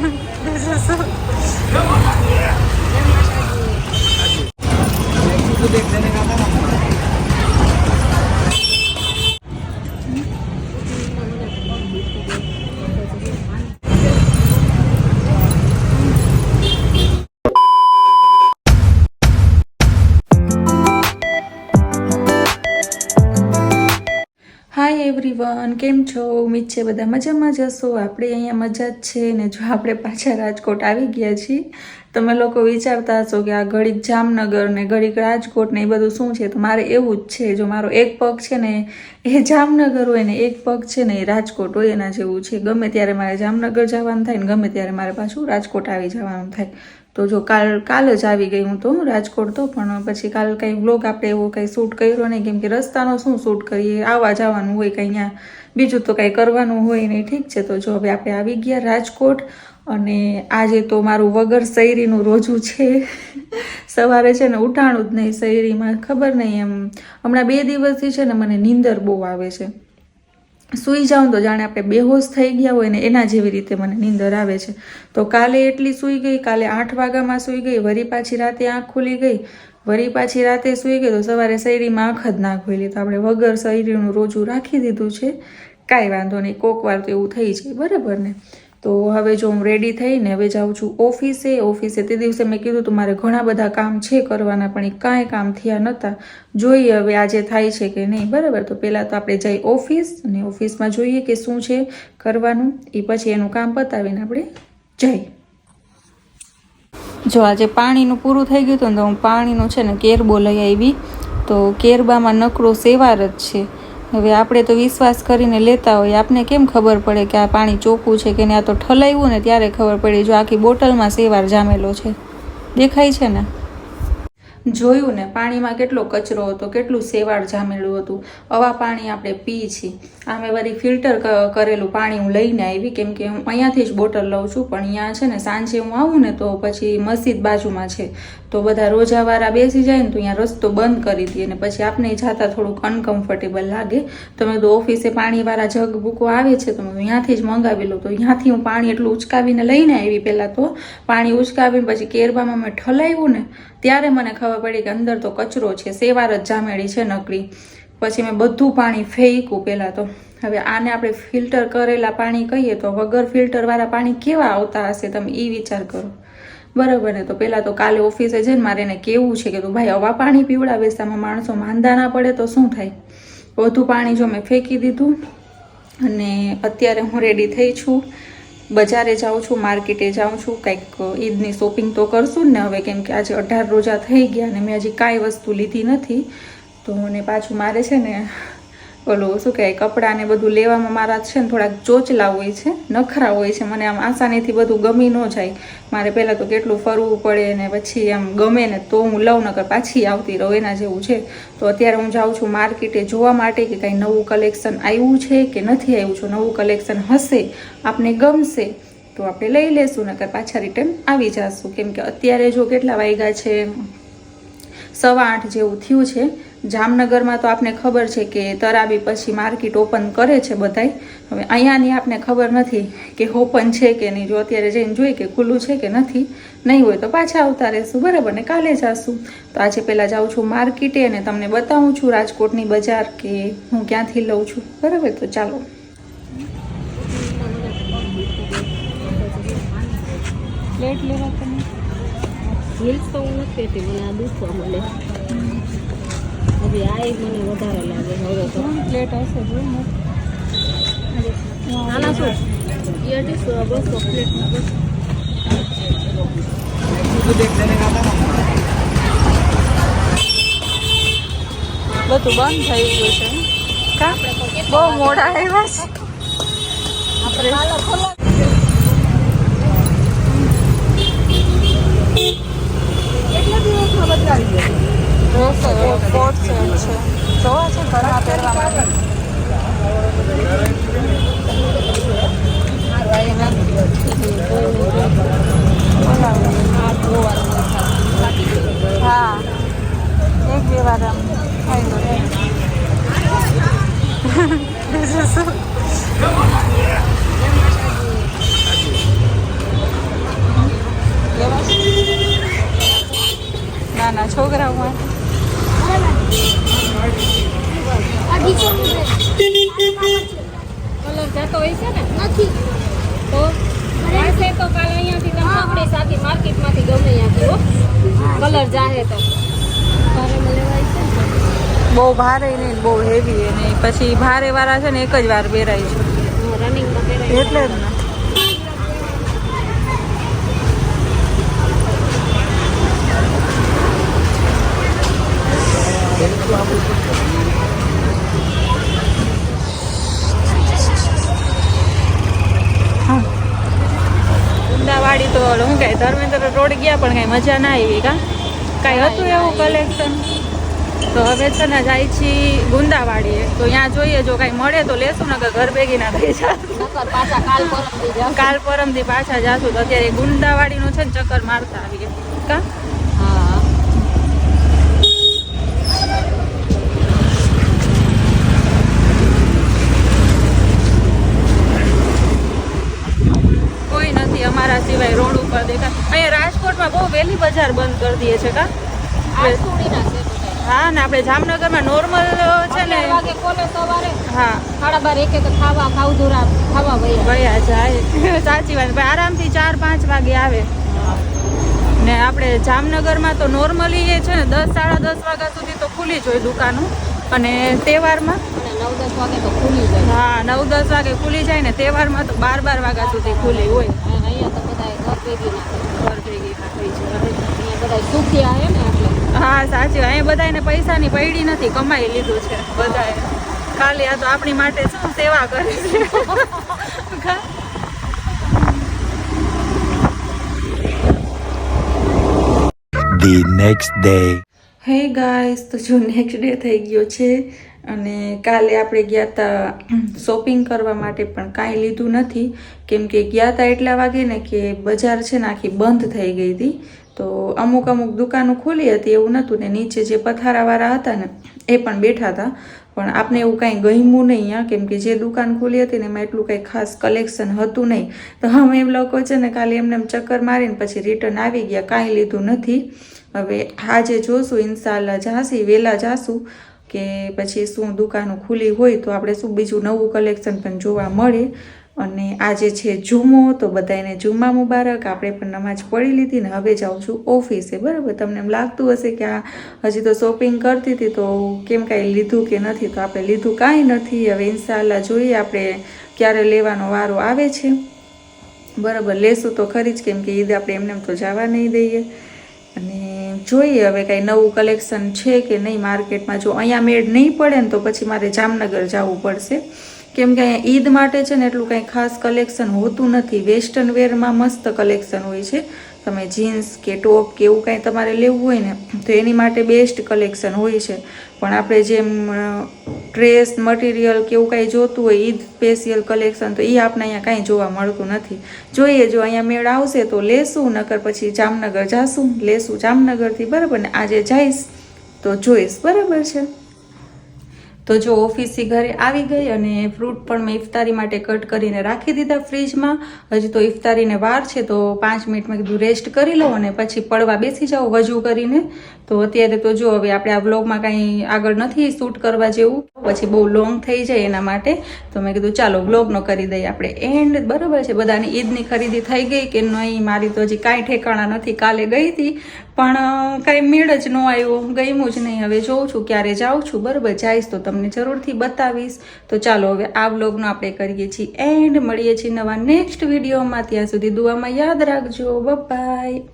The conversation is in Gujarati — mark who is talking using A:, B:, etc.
A: બીજું શું હાય એવરીવન કેમ છો? ઉમ્મીદ છે બધા મજામાં જશો આપણે અહીંયા મજા જ છે ને જો આપણે પાછા રાજકોટ આવી ગયા છીએ, તમે લોકો વિચારતા હશો કે આ ઘડીક જામનગર ને ઘડીક રાજકોટ ને એ બધું શું છે? તો મારે એવું જ છે, જો મારો એક પગ છે ને એ જામનગર હોય ને એક પગ છે ને એ રાજકોટ હોય એના જેવું છે. ગમે ત્યારે મારે જામનગર જવાનું થાય ને ગમે ત્યારે મારે પાછું રાજકોટ આવી જવાનું થાય. તો જો કાલ કાલ જ આવી ગઈ હું તો રાજકોટ તો, પણ પછી કાલ કંઈ બ્લોગ આપણે એવો કંઈ શૂટ કર્યો નહીં, કેમ કે રસ્તાનો શું શૂટ કરીએ, આવવા જવાનું હોય કંઈ અહીંયા, બીજું તો કાંઈ કરવાનું હોય નહીં, ઠીક છે. તો જો હવે આપણે આવી ગયા રાજકોટ, અને આજે તો મારું વગર શૈરીનું રોજું છે. સવારે છે ને ઉઠાણું જ નહીં શૈરીમાં, ખબર નહીં એમ. હમણાં બે દિવસથી છે ને મને નીંદર બહુ આવે છે. સૂઈ જાઉં તો જાણે આપણે બેહોશ થઈ ગયા હોય ને એના જેવી રીતે મને નીંદર આવે છે. તો કાલે એટલી સૂઈ ગઈ, કાલે આઠ વાગ્યામાં સૂઈ ગઈ, વરી પાછી રાતે આંખ ખુલી ગઈ, વરી પાછી રાતે સૂઈ ગઈ તો સવારે શૈરીમાં આંખ જ ના ખુલી. તો આપણે વગર શૈરીનું રોજું રાખી દીધું છે. કાંઈ વાંધો નહીં, કોક વાર તો એવું થઈ જાય બરાબર ને? તો હવે જો હું રેડી થઈને હવે જાઉં છું ઓફિસે ઓફિસે તે દિવસે મેં કીધું તું મારે ઘણા બધા કામ છે કરવાના, પણ એ કાંઈ કામ થયા નહોતા જોઈએ હવે આજે થાય છે કે નહીં, બરાબર? તો પહેલાં તો આપણે જઈ ઓફિસ અને ઓફિસમાં જોઈએ કે શું છે કરવાનું. એ પછી એનું કામ પતાવીને આપણે જઈ જો આજે પાણીનું પૂરું થઈ ગયું હતું ને તો હું પાણીનું છે ને કેરબો લઈ આવી. તો કેરબામાં નકરો સેવાર જ છે. હવે આપણે તો વિશ્વાસ કરીને લેતા હોય. આપને કેમ ખબર પડે કે આ પાણી ચોખ્ખું છે કે ને આ તો ઠલાવ્યું ને ત્યારે ખબર પડી, જો આખી બોટલમાં સેવાર જામેલો છે. દેખાય છે ને? જોયું ને, પાણીમાં કેટલો કચરો હતો, કેટલું સેવાળ જામેલું હતું. આવા પાણી આપણે પી છીએ. આમે વળી ફિલ્ટર કરેલું પાણી હું લઈને આવી, કેમ કે હું અહીંયાથી જ બોટલ લઉં છું, પણ અહીંયા છે ને, સાંજે હું આવું ને, તો પછી મસ્જિદ બાજુમાં છે. તો બધા રોજાવાળા બેસી જાય ને, તો અહીંયા રસ્તો બંધ કરી દઈએ ને, પછી આપણે જાતા થોડુંક અનકમ્ફર્ટેબલ લાગે. તો મેં તો ઓફિસે પાણીવાળા જગ બૂકો આવે છે, તો મેં અહીંયાથી જ મંગાવી લઉં. તો અહીંયાથી હું પાણી એટલું ઉચકાવીને લઈને આવી પહેલાં તો. પાણી ઉચકાવીને પછી કેરબામાં મેં ઠલાવ્યું ને ત્યારે મને ખબર પડી કે અંદર તો કચરો છે, સેવાર જ જામેડી છે નકરી પછી મેં બધું પાણી ફેંક્યું પહેલાં તો. હવે આને આપણે ફિલ્ટર કરેલા પાણી કહીએ તો વગર ફિલ્ટરવાળા પાણી કેવા આવતા હશે તમે એ વિચાર કરો. બરાબર ને તો પહેલાં તો કાલે ઓફિસે જઈને મારે એને કેવું છે કે તું ભાઈ હવા પાણી પીવડા આમાં માણસો માંદા ના પડે તો શું થાય? બધું પાણી જો મેં ફેંકી દીધું અને અત્યારે હું રેડી થઈ છું. બજારે જાઉં છું, માર્કેટે જાઉં છું, કંઈક ઈદની શોપિંગ તો કરશું ને હવે, કેમ કે આજે અઢાર રોજા થઈ ગયા અને મેં હજી કાંઈ વસ્તુ લીધી નથી. તો મને પાછું મારે છે ને ઓલું શું કહેવાય, કપડાં ને બધું લેવામાં મારા છે ને થોડાક ચોચલા હોય છે, નખરા હોય છે, મને આમ આસાનીથી બધું ગમી ન જાય. મારે પહેલાં તો કેટલું ફરવું પડે ને પછી આમ ગમે ને તો હું લઉં નકર પાછી આવતી રહું, એના જેવું છે. તો અત્યારે હું જાઉં છું માર્કેટે જોવા માટે કે કાંઈ નવું કલેક્શન આવ્યું છે કે નથી આવ્યું છું, નવું કલેક્શન હશે, આપને ગમશે, તો આપણે લઈ લેશું, નકર પાછા રિટર્ન આવી જશું. કેમ કે અત્યારે જો કેટલા વાગ્યા છે, સવા આઠ જેવું થયું છે જામનગરમાં તો આપને ખબર છે કે તરાબી પછી માર્કેટ ઓપન કરે છે બધાય. હવે અહીંયાની આપને ખબર નથી કે ઓપન છે કે નહીં. જો અત્યારે જઈને જોઈએ કે ખુલ્લું છે કે નથી, નહીં હોય તો પાછા આવતા રહેશું. બરાબર ને? કાલે જાશું તો આજે પહેલાં જાઉં છું માર્કેટે અને તમને બતાવું છું રાજકોટની બજાર કે હું ક્યાંથી લઉં છું. બરાબર? તો ચાલો. લેવા તમે?
B: હિલ્સ તો હું નથી કહેતી મને આ દુખવા મળે. હજી આ મને વધારે લાગે હવે તો.
A: પ્લેટ હશે જો
B: નાના શું? ઈયરટીસ બસો પ્લેટના બસ.
A: બધું બંધ થઈ ગયું છે. કા? બહુ મોડા આવ્યા છે. આપણે
B: કેટલા દિવસમાં બદલાવી ગયો?
A: ડ્રેસ કોટ સેટ છે જોવા છે ઘરમાં પહેરવા માટે હા એક બે વાર આમ થઈ બીજું શું છોકરાઓ માટે
B: કલર જતો હોય છે ને
C: નથી
B: તો હશે તો કાલે અહીંયાથી તમે આપણે સાથે માર્કેટમાંથી ગમે અહીંયાથી હો કલર જાહે તો.
A: બહુ ભારે નહીં બહુ હેવી નહીં પછી ભારે વાળા છે ને એક જ વાર પહેરાય છે.
B: રનિંગમાં પહેરાય
A: એટલે જ ને હા. અમદાવાડી તો હું કઈ ધર્મેન્દ્ર રોડ ગયા પણ કઈ મજા ના આવી કા? કઈ હતું એવું કલેક્શન તો હવે છે ને જાય છીએ ગુંદાવાડીએ. તો ત્યાં જોઈએ જો કઈ મળે તો લેશું ને ઘર ભેગી ના થઈ
B: કાલ પરમથી
A: પાછા જાશું. તો અત્યારે ગુંદાવાડીનું છે ને ચક્કર મારતા આવીએ. કા
B: હા
A: કોઈ નથી અમારા સિવાય રોડ ઉપર દેખા અહીંયા રાજકોટમાં બહુ વહેલી બજાર બંધ કરી દઈએ છે કા? હા ને આપણે જામનગરમાં નોર્મલ છે ને
B: ખોલે સવારે.
A: હા.
B: સાડા બાર એક એક ખાવા ખાવધુરા ખાવા વયા.
A: વયા જાય. સાચી વાત. ભાઈ આરામથી ચાર પાંચ વાગે આવે. ને આપણે જામનગરમાં તો નોર્મલી એ છે ને દસ સાડા દસ વાગ્યા સુધી તો ખુલ્લી જ હોય દુકાનો અને તહેવારમાં?
B: નવ દસ વાગે તો ખુલી જાય.
A: હા નવ દસ વાગે ખુલી જાય ને તહેવારમાં તો બાર બાર વાગ્યા સુધી ખુલી હોય.
B: અહીંયા તો બધા ઘર ભેગી નાખે.
A: હા સાચી વાત. અહીંયા બધાને પૈસાની પૈડી નથી કમાઈ લીધું છે બધાએ ખાલી આ તો આપણી માટે શું સેવા કરે છે.
D: The next day.
A: Hey guys તો જો નેક્સ્ટ ડે થઈ ગયો છે. અને કાલે આપણે ગયા હતા શોપિંગ કરવા માટે પણ કાંઈ લીધું નથી. કેમ કે ગયા હતા એટલા વાગે ને કે બજાર છે ને આખી બંધ થઈ ગઈ હતી. તો અમુક અમુક દુકાનો ખુલી હતી એવું નહોતું ને નીચે જે પથારાવાળા હતા ને એ પણ બેઠા હતા પણ આપણે એવું કાંઈ ગમ્યું નહીં અહીંયા કેમ કે જે દુકાન ખુલી હતી ને એમાં એટલું કાંઈ ખાસ કલેક્શન હતું નહીં. તો અમે એમ લોકો છે ને ખાલી એમને એમ ચક્કર મારીને પછી રિટર્ન આવી ગયા, કાંઈ લીધું નથી. હવે આજે જોશું ઇન્શાલ્લા જાસી વહેલા જાશું. કે પછી શું દુકાનો ખુલ્લી હોય તો આપણે શું બીજું નવું કલેક્શન પણ જોવા મળે. અને આજે છે જુમો, તો બધાને જુમા મુબારક. આપણે પણ નમાજ પડી લીધી ને હવે જાઉં છું ઓફિસે. બરાબર? તમને એમ લાગતું હશે કે આ હજી તો શોપિંગ કરતી હતી, તો કેમ કાંઈ લીધું કે નથી? તો આપણે લીધું કાંઈ નથી. હવે ઇન્શાલ્લા જોઈએ આપણે ક્યારે લેવાનો વારો આવે છે. બરાબર? લેશું તો ખરી જ, કેમ કે ઈદ આપણે એમને એમ તો જવા નહીં દઈએ. અને જોઈએ હવે કાંઈ નવું કલેક્શન છે કે નહીં માર્કેટમાં જો અહીંયા મેળ નહીં પડે ને તો પછી મારે જામનગર જવું પડશે. કેમ કે અહીંયા ઈદ માટે છે ને એટલું કાંઈ ખાસ કલેક્શન હોતું નથી. વેસ્ટર્ન વેરમાં મસ્ત કલેક્શન હોય છે. તમે જીન્સ કે ટોપ કે એવું કાંઈ તમારે લેવું હોય ને, તો એની માટે બેસ્ટ કલેક્શન હોય છે. પણ આપણે જેમ ડ્રેસ, મટીરિયલ કે એવું કાંઈ જોતું હોય ઈદ સ્પેશિયલ કલેક્શન, તો એ આપણે અહીંયા કાંઈ જોવા મળતું નથી. જોઈએ, જો અહીંયા મેળ આવશે તો લેશું, નકર પછી જામનગર જાશું. લેશું જામનગરથી, બરાબર ને? આજે જઈશ તો જોઈશ, બરાબર છે? તો જો ઓફિસથી ઘરે આવી ગઈ અને ફ્રૂટ પણ મેં ઇફતારી માટે કટ કરીને રાખી દીધા ફ્રીજમાં, હજી તો ઇફતારીને વાર છે તો પાંચ મિનિટમાં કીધું રેસ્ટ કરી લઉં અને પછી પડવા બેસી જાઉં વજુ કરીને. તો અત્યારે તો જો હવે આપણે આ બ્લોગમાં કાંઈ આગળ નથી શૂટ કરવા જેવું, પછી બહુ લોંગ થઈ જાય એના માટે, તો મેં કીધું ચાલો બ્લોગનો કરી દઈએ આપણે. એન્ડ બરાબર છે, બધાની ઈદની ખરીદી થઈ ગઈ કે નહીં, મારી તો હજી કાંઈ ઠેકાણા નથી, કાલે ગઈ હતી, પણ કાંઈ મેળ જ ન આવ્યો, ગમ્યું જ નહીં. હવે જોઉં છું ક્યારે જાઉં છું, બરાબર, જઈશ તો તમને જરૂરથી બતાવીશ. તો ચાલો હવે આ વ્લોગનો આપણે કરીએ છીએ. એન્ડ મળીએ છીએ નવા નેક્સ્ટ વિડીયોમાં ત્યાં સુધી દુઆમાં યાદ રાખજો. બાય